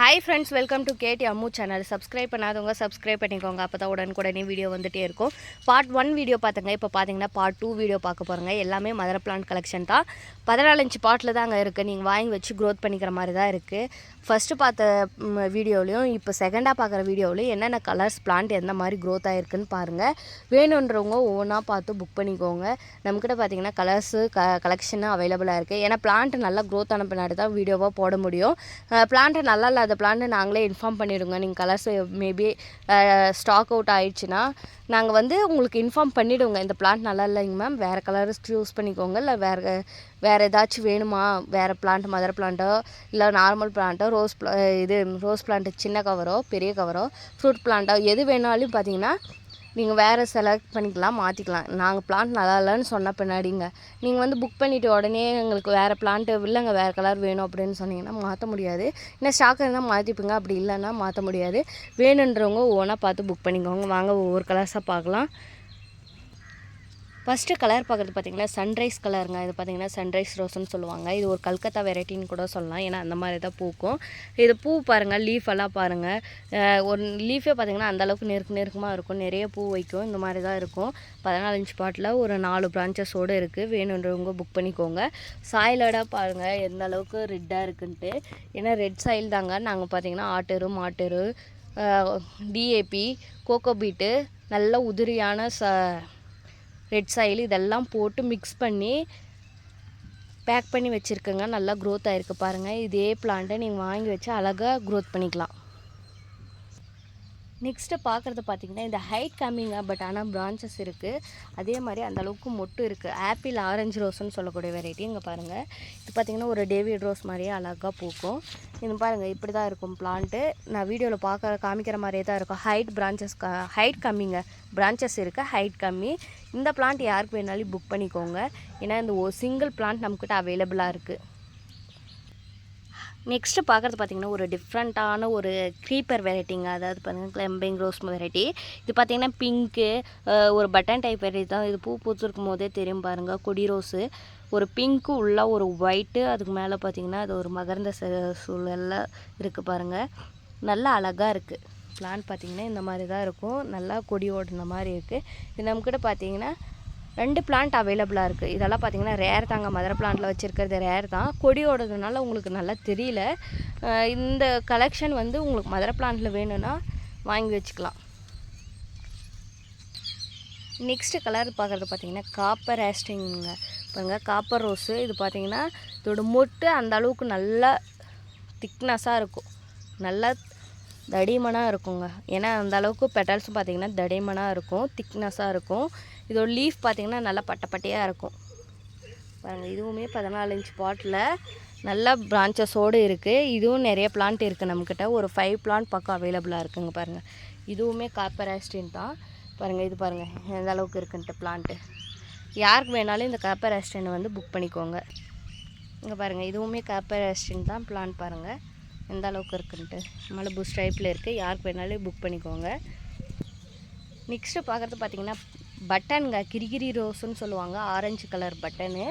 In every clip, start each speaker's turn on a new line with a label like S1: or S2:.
S1: Hi friends welcome to Kedi Ammu channel subscribe பண்ணாதவங்க subscribe பண்ணிக்கோங்க. அப்போ தான் உடனுக்குடனே வீடியோ வந்துகிட்டே இருக்கும். பார்ட் ஒன் வீடியோ பார்த்துங்க இப்போ பார்த்தீங்கன்னா பார்ட் டூ வீடியோ பார்க்க போகிறோங்க எல்லாமே மதர் பிளான்ட் கலெக்ஷன் தான். பதினாலு பாட்டில் தான் அங்கே இருக்குது நீங்கள் வாங்கி வச்சு க்ரோத் பண்ணிக்கிற மாதிரி தான் இருக்குது ஃபஸ்ட்டு பார்த்த வீடியோலையும் இப்போ செகண்டாக பார்க்குற வீடியோலையும் என்னென்ன கலர்ஸ் பிளான்ட் எந்த மாதிரி க்ரோத் ஆகிருக்குன்னு பாருங்கள் வேணுன்றவங்க ஒவ்வொன்றா பார்த்து புக் பண்ணிக்கோங்க. நம்மக்கிட்ட பார்த்தீங்கன்னா கலர்ஸு க கலெக்ஷனும் அவைலபிளாக இருக்குது ஏன்னா பிளான்ட் நல்லா க்ரோத் ஆன பின்னாடி தான் வீடியோவாக போட முடியும். பிளான்ட்டு நல்லா அந்த பிளான்ட்டு நாங்களே இன்ஃபார்ம் பண்ணிவிடுங்க நீங்கள் கலர்ஸ் மேபி ஸ்டாக் அவுட் ஆயிடுச்சுன்னா நாங்கள் வந்து உங்களுக்கு இன்ஃபார்ம் பண்ணிவிடுவோங்க இந்த பிளான்ட் நல்லா இல்லைங்க மேம் வேறு கலர்ஸ் சூஸ் பண்ணிக்கோங்க. இல்லை வேறு வேறு ஏதாச்சும் வேணுமா? வேறு பிளான்ட் மதர் பிளான்ட்டோ இல்லை நார்மல் பிளான்ட்டோ ரோஸ் இது ரோஸ் பிளான்ட்டு சின்ன கவரோ பெரிய கவரோ ஃப்ரூட் பிளான்ட்டோ எது வேணாலும் பார்த்தீங்கன்னா நீங்கள் வேறு செலக்ட் பண்ணிக்கலாம் மாற்றிக்கலாம் நாங்கள் பிளான்ட் நல்லா இல்லைன்னு சொன்ன பின்னாடிங்க. நீங்கள் வந்து புக் பண்ணிவிட்டு உடனே எங்களுக்கு வேறு பிளான்ட்டு இல்லைங்க வேறு கலர் வேணும் அப்படின்னு சொன்னீங்கன்னா மாற்ற முடியாது. ஏன்னா ஸ்டாக் இருந்தால் மாற்றிப்பீங்க அப்படி இல்லைன்னா மாற்ற முடியாது. வேணுன்றவங்க ஓனாக பார்த்து புக் பண்ணிக்கோங்க. வாங்க ஒவ்வொரு கலர்ஸாக பார்க்கலாம். ஃபஸ்ட்டு கலர் பார்க்குறது பார்த்திங்கன்னா சன்ரைஸ் கலருங்க இது பார்த்தீங்கன்னா சன்ரைஸ் ரோஸ்னு சொல்லுவாங்க. இது ஒரு கல்கத்தா வெரைட்டின்னு கூட சொல்லலாம். ஏன்னா அந்த மாதிரி தான் பூக்கும். இது பூ பாருங்கள் லீஃப் எல்லாம் பாருங்கள் ஒரு லீஃபே பார்த்தீங்கன்னா அந்தளவுக்கு நெருக்கு நெருக்கமாக இருக்கும். நிறைய பூ வைக்கும். இந்த மாதிரி தான் இருக்கும். பதினாலு இன்ச் பாட்டில் ஒரு நாலு பிரான்ச்சஸோடு இருக்குது வேணுன்றவங்க புக் பண்ணிக்கோங்க. சாயிலடாக பாருங்கள் எந்த அளவுக்கு ரெட்டாக இருக்குன்ட்டு. ஏன்னா ரெட் சாயில் தாங்க. நாங்கள் பார்த்தீங்கன்னா ஆட்டரு மாட்டரு டிஏபி கோகோபீட்டு நல்ல உதிரியான ச ரெட் சாயில் இதெல்லாம் போட்டு மிக்ஸ் பண்ணி பேக் பண்ணி வச்சுருக்கேங்க. நல்லா க்ரோத் ஆகிருக்கு பாருங்கள் இதே பிளான்ட்டை நீங்கள் வாங்கி வச்சு அழகாக க்ரோத் பண்ணிக்கலாம். நெக்ஸ்ட்டு பார்க்குறது பார்த்திங்கன்னா இந்த ஹைட் கம்மிங்க பட் ஆனால் பிரான்ச்சஸ் இருக்குது அதே மாதிரி அந்த அளவுக்கு மொட்டு இருக்குது ஆப்பிள் ஆரஞ்சு ரோஸ்னு சொல்லக்கூடிய வெரைட்டி இங்கே பாருங்கள் இது பார்த்தீங்கன்னா ஒரு டேவிட் ரோஸ் மாதிரியே அழகாக பூக்கும். இது பாருங்கள் இப்படி தான் இருக்கும் பிளான்ட்டு நான் வீடியோவில் பார்க்குற காமிக்கிற மாதிரியே தான் இருக்கும். ஹைட் பிரான்ச்சஸ் க ஹைட் கம்மிங்க பிரான்ச்சஸ் இருக்குது ஹைட் கம்மி. இந்த பிளான்ட் யாருக்கு வேணாலும் புக் பண்ணிக்கோங்க. ஏன்னா இந்த ஒரு சிங்கிள் பிளான்ட் நம்மக்கிட்ட அவைலபிளாக இருக்குது நெக்ஸ்ட்டு பார்க்குறது பார்த்திங்கன்னா ஒரு டிஃப்ரெண்ட்டான ஒரு க்ரீப்பர் வெரைட்டிங்க அதாவது பார்த்திங்கன்னா கிளம்பிங் ரோஸ் வெரைட்டி இது பார்த்திங்கன்னா பிங்க்கு ஒரு பட்டன் டைப் வெரைட்டி தான். இது பூ பூத்துருக்கும் போதே தெரியும் பாருங்கள் கொடி ரோஸு ஒரு பிங்க்கு உள்ள ஒரு ஒயிட்டு அதுக்கு மேலே பார்த்திங்கன்னா அது ஒரு மகர்ந்த ச- இருக்குது பாருங்கள் நல்லா அழகாக இருக்குது பிளான் பார்த்திங்கன்னா இந்த மாதிரி தான் இருக்கும். நல்லா கொடி ஓடுன மாதிரி இருக்குது இது நம்மக்கிட்ட பார்த்திங்கன்னா ரெண்டு பிளான்ட் அவைலபிளாக இருக்குது இதெல்லாம் பார்த்தீங்கன்னா ரேர் தாங்க. மதர் பிளான்ட்டில் வச்சுருக்கிறது ரேர் தான். கொடியோடதுனால உங்களுக்கு நல்லா தெரியல. இந்த கலெக்ஷன் வந்து உங்களுக்கு மதர் பிளான்ட்டில் வேணும்னா வாங்கி வச்சுக்கலாம். நெக்ஸ்ட்டு கலர் பார்க்குறது பார்த்தீங்கன்னா காப்பர் ஆஸ்டிங்க பாருங்கள் காப்பர் ரோஸு இது பார்த்தீங்கன்னா இதோட மொட்டு அந்த அளவுக்கு நல்லா திக்னஸாக இருக்கும். நல்லா தடிமனாக இருக்குங்க. ஏன்னா அந்த அளவுக்கு பெட்டல்ஸும் பார்த்தீங்கன்னா தடிமனாக இருக்கும் திக்னஸாக இருக்கும். இதோட லீஃப் பார்த்தீங்கன்னா நல்லா பட்டை பட்டையாக இருக்கும். பாருங்கள் இதுவுமே பதினாலு இன்ச் பாட்டில் நல்ல பிரான்ச்சஸோடு இருக்குது இதுவும் நிறைய பிளான்ட் இருக்குது நம்மக்கிட்ட ஒரு ஃபைவ் பிளான்ட் பக்கம் அவைலபிளாக இருக்குங்க பாருங்கள் இதுவுமே காப்பராஸ்டின் தான். பாருங்கள் இது பாருங்கள் எந்த அளவுக்கு இருக்குன்ட்டு பிளான்ட்டு யாருக்கு வேணாலும் இந்த காப்பராஸ்டினை வந்து புக் பண்ணிக்கோங்க. இங்கே பாருங்கள் இதுவுமே காப்பராஸ்டின் தான் பிளான் பாருங்கள் எந்த அளவுக்கு இருக்குன்ட்டு. நல்ல புஷ் டைப்பில் இருக்குது யாருக்கு வேணாலும் புக் பண்ணிக்கோங்க. நெக்ஸ்ட்டு பார்க்குறது பார்த்தீங்கன்னா பட்டனுங்க கிரிகிரி ரோஸுன்னு சொல்லுவாங்க ஆரஞ்சு கலர் பட்டனு.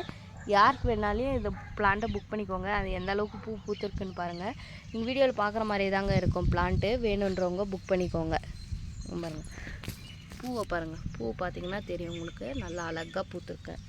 S1: யாருக்கு வேணாலும் இந்த பிளான்ட்டை புக் பண்ணிக்கோங்க. அது எந்த அளவுக்கு பூ பூத்துருக்குன்னு பாருங்கள் நீங்கள் வீடியோவில் பார்க்குற மாதிரி தாங்க இருக்கும் பிளான்ட்டு வேணுன்றவங்க புக் பண்ணிக்கோங்க. பாருங்கள் பூவை பாருங்கள் பூ பார்த்தீங்கன்னா தெரியும் உங்களுக்கு. நல்லா அழகாக பூத்துருக்கேன்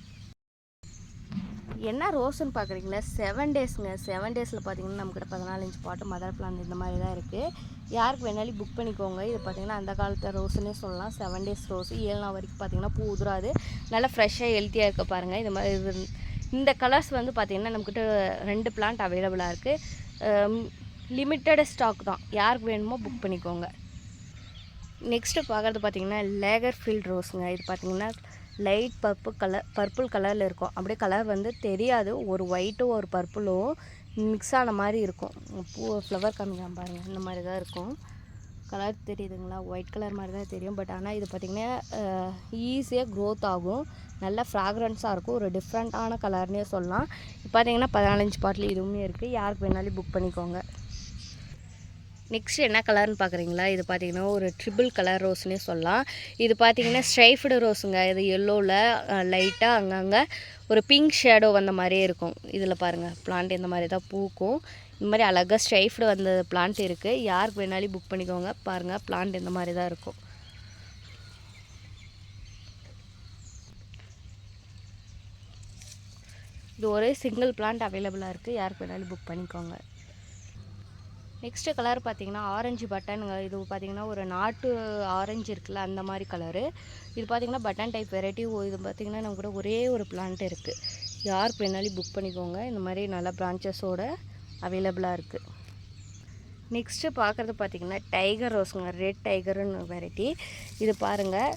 S1: என்ன ரோஸ்ன்னு பார்க்குறீங்களா? செவன் டேஸ்ங்க செவன் டேஸில் பார்த்தீங்கன்னா நம்மக்கிட்ட பதினாலு இன்ச் பாட்டு மதர் பிளான் இந்த மாதிரி தான் இருக்குது யாருக்கு வேணாலும் புக் பண்ணிக்கோங்க. இது பார்த்தீங்கன்னா அந்த காலத்து ரோஸுன்னே சொல்லலாம். செவன் டேஸ் ரோஸ் ஏழு நாள் வரைக்கும் பார்த்தீங்கன்னா பூ உதுராது. நல்லா ஃப்ரெஷ்ஷாக ஹெல்த்தியாக இருக்க பாருங்கள் இது மாதிரி இது- இந்த கலர்ஸ் வந்து பார்த்திங்கன்னா நம்மக்கிட்ட ரெண்டு பிளான்ட் அவைலபிளாக இருக்குது லிமிட்டட் ஸ்டாக் தான். யாருக்கு வேணுமோ புக் பண்ணிக்கோங்க. நெக்ஸ்ட்டு பார்க்குறது பார்த்திங்கன்னா லேகர் ஃபீல்ட் ரோஸுங்க இது பார்த்தீங்கன்னா லைட் பர்பிள் கலர் பர்பிள் கலரில் இருக்கும். அப்படியே கலர் வந்து தெரியாது. ஒரு ஒயிட்டும் ஒரு பர்பிளும் மிக்ஸ் ஆன மாதிரி இருக்கும். பூ ஃப்ளவர் காமிக்காம பாருங்கள் இந்த மாதிரி தான் இருக்கும். கலர் தெரியுதுங்களா? ஒயிட் கலர் மாதிரி தான் தெரியும். பட் ஆனால் இது பார்த்திங்கன்னா ஈஸியாக க்ரோத் ஆகும். நல்ல ஃப்ராக்ரன்ஸாக இருக்கும். ஒரு டிஃப்ரெண்ட்டான கலர்னே சொல்லலாம். இப்போ பார்த்தீங்கன்னா பதினாலஞ்சு பாட்டில் இதுவுமே இருக்குது யாருக்கு வேணாலும் புக் பண்ணிக்கோங்க. நெக்ஸ்ட் என்ன கலர்னு பார்க்குறீங்களா? இது பார்த்தீங்கன்னா ஒரு ட்ரிபிள் கலர் ரோஸ்னே சொல்லலாம். இது பார்த்தீங்கன்னா ஸ்ட்ரைஃப்டு ரோஸுங்க. இது எல்லோவில் லைட்டாக அங்கங்கே ஒரு பிங்க் ஷேடோ வந்த மாதிரியே இருக்கும். இதில் பாருங்கள் பிளான்ட் இந்த மாதிரி தான் பூக்கும். இந்த மாதிரி அழகாக ஸ்ட்ரைஃப்டு வந்த பிளான்ட் இருக்குது யாருக்கு வேணாலும் புக் பண்ணிக்கோங்க. பாருங்கள் பிளான்ட் இந்த மாதிரி தான் இருக்கும். இது ஒரே சிங்கிள் பிளான்ட் அவைலபிளாக இருக்குது யாருக்கு வேணாலும் புக் பண்ணிக்கோங்க. நெக்ஸ்ட்டு கலர் பார்த்தீங்கன்னா ஆரஞ்சு பட்டனுங்க இது பார்த்தீங்கன்னா ஒரு நாட்டு ஆரஞ்சு இருக்குல்ல அந்த மாதிரி கலரு இது பார்த்தீங்கன்னா பட்டன் டைப் வெரைட்டி இது பார்த்தீங்கன்னா நம்ம கூட ஒரே ஒரு பிளான்ட் இருக்குது யாருக்கு வேணாலும் புக் பண்ணிக்கோங்க. இந்த மாதிரி நல்ல பிரான்ச்சஸோட அவைலபிளாக இருக்குது நெக்ஸ்ட்டு பார்க்குறது பார்த்தீங்கன்னா டைகர் ரோஸுங்க ரெட் டைகருன்னு வெரைட்டி இது பாருங்கள்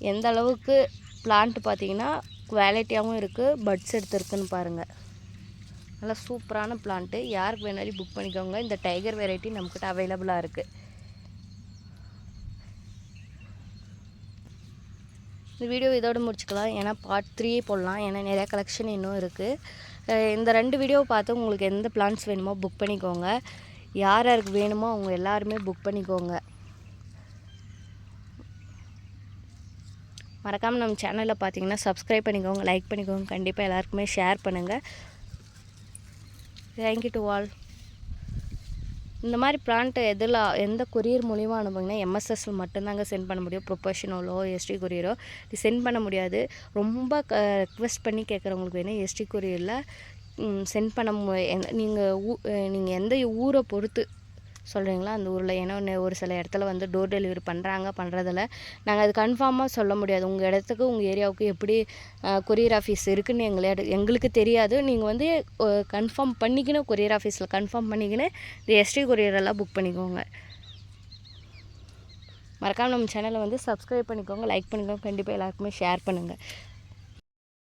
S1: எந்த அளவுக்கு பிளான்ட் பார்த்தீங்கன்னா குவாலிட்டியாகவும் இருக்குது பட்ஸ் எடுத்துருக்குன்னு பாருங்கள் நல்லா சூப்பரான பிளான்ட்டு யாருக்கு வேணாலும் புக் பண்ணிக்கோங்க. இந்த டைகர் வெரைட்டி நம்மக்கிட்ட அவைலபிளாக இருக்குது இந்த வீடியோ இதோடு முடிச்சுக்கலாம். ஏன்னா பார்ட் த்ரீயே போடலாம். ஏன்னா நிறையா கலெக்ஷன் இன்னும் இருக்குது இந்த ரெண்டு வீடியோவை பார்த்து உங்களுக்கு எந்த பிளான்ஸ் வேணுமோ புக் பண்ணிக்கோங்க. யார் யாருக்கு வேணுமோ அவங்க எல்லாருமே புக் பண்ணிக்கோங்க. மறக்காமல் நம்ம சேனலில் பார்த்தீங்கன்னா சப்ஸ்கிரைப் பண்ணிக்கோங்க லைக் பண்ணிக்கோங்க. கண்டிப்பாக எல்லாருக்குமே ஷேர் பண்ணுங்கள் தேங்க்யூ டு ஆல் இந்த மாதிரி பிளான்ட்டு எதில் எந்த கொரியர் மூலியமாக அனுப்புங்கன்னா எம்எஸ்எஸ்ல மட்டும்தாங்க சென்ட் பண்ண முடியும். ப்ரொஃபஷனலோ எஸ்டி கொரியரோ இது சென்ட் பண்ண முடியாது. ரொம்ப க ரெக்வெஸ்ட் பண்ணி கேட்குறவங்களுக்கு வேணும் எஸ்டி கொரியரில் சென்ட் பண்ண மு நீங்கள் ஊ நீங்கள் எந்த ஊரை பொறுத்து சொல்கிறீங்களா அந்த ஊரில் ஏன்னா ஒன்று ஒரு சில இடத்துல வந்து டோர் டெலிவரி பண்ணுறாங்க பண்ணுறதில்ல நாங்கள் அது கன்ஃபார்மாக சொல்ல முடியாது. உங்கள் இடத்துக்கு உங்கள் ஏரியாவுக்கு எப்படி கொரியர் ஆஃபீஸ் இருக்குன்னு எங்களை எங்களுக்கு தெரியாது. நீங்கள் வந்து கன்ஃபார்ம் பண்ணிக்கின்னு கொரியர் ஆஃபீஸில் கன்ஃபார்ம் பண்ணிக்கின்னு இந்த எஸ்டி கொரியரெல்லாம் புக் பண்ணிக்கோங்க. மறக்காமல் நம்ம சேனலை வந்து சப்ஸ்கிரைப் பண்ணிக்கோங்க லைக் பண்ணிக்கோங்க கண்டிப்பாக எல்லாருக்குமே ஷேர் பண்ணுங்கள்